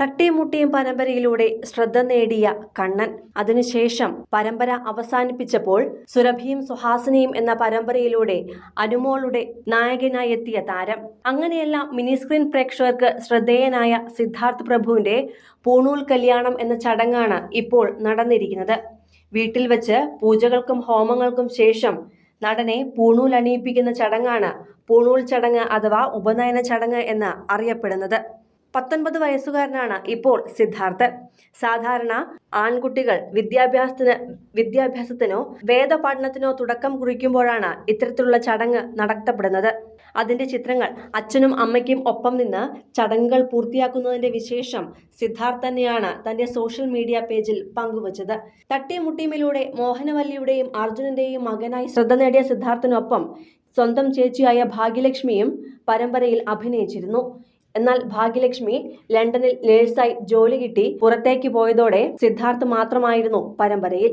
തട്ടിയും മുട്ടിയും പരമ്പരയിലൂടെ ശ്രദ്ധ നേടിയ കണ്ണൻ. അതിനുശേഷം പരമ്പര അവസാനിപ്പിച്ചപ്പോൾ സുരഭിയും സുഹാസിനിയും എന്ന പരമ്പരയിലൂടെ അനുമോളുടെ നായകനായി എത്തിയ താരം. അങ്ങനെയെല്ലാം മിനി സ്ക്രീൻ പ്രേക്ഷകർക്ക് ശ്രദ്ധേയനായ സിദ്ധാർത്ഥ് പ്രഭുവിന്റെ പൂണൂൽ കല്യാണം എന്ന ചടങ്ങാണ് ഇപ്പോൾ നടന്നിരിക്കുന്നത്. വീട്ടിൽ വെച്ച് പൂജകൾക്കും ഹോമങ്ങൾക്കും ശേഷം നടനെ പൂണൂൽ അണിയിപ്പിക്കുന്ന ചടങ്ങാണ് പൂണൂൽ ചടങ്ങ് അഥവാ ഉപനയന ചടങ്ങ് എന്ന് അറിയപ്പെടുന്നത്. പത്തൊൻപത് വയസ്സുകാരനാണ് ഇപ്പോൾ സിദ്ധാർത്ഥ് സാധാരണ ആൺകുട്ടികൾ വിദ്യാഭ്യാസത്തിന് വിദ്യാഭ്യാസത്തിനോ വേദപഠനത്തിനോ തുടക്കം കുറിക്കുമ്പോഴാണ് ഇത്തരത്തിലുള്ള ചടങ്ങ് നടത്തപ്പെടുന്നത്. അതിന്റെ ചിത്രങ്ങൾ അച്ഛനും അമ്മയ്ക്കും ഒപ്പം നിന്ന് ചടങ്ങുകൾ പൂർത്തിയാക്കുന്നതിന്റെ വിശേഷം സിദ്ധാർത്ഥ് തന്നെയാണ് തന്റെ സോഷ്യൽ മീഡിയ പേജിൽ പങ്കുവച്ചത്. തട്ടിമുട്ടീമിലൂടെ മോഹനവല്ലിയുടെയും അർജുനന്റെയും മകനായി ശ്രദ്ധ നേടിയ സിദ്ധാർത്ഥിനൊപ്പം സ്വന്തം ചേച്ചിയായ ഭാഗ്യലക്ഷ്മിയും പരമ്പരയിൽ അഭിനയിച്ചിരുന്നു. എന്നാൽ ഭാഗ്യലക്ഷ്മി ലണ്ടനിൽ നേഴ്സായി ജോലി കിട്ടി പുറത്തേക്ക് പോയതോടെ സിദ്ധാർത്ഥ് മാത്രമായിരുന്നു പരമ്പരയിൽ.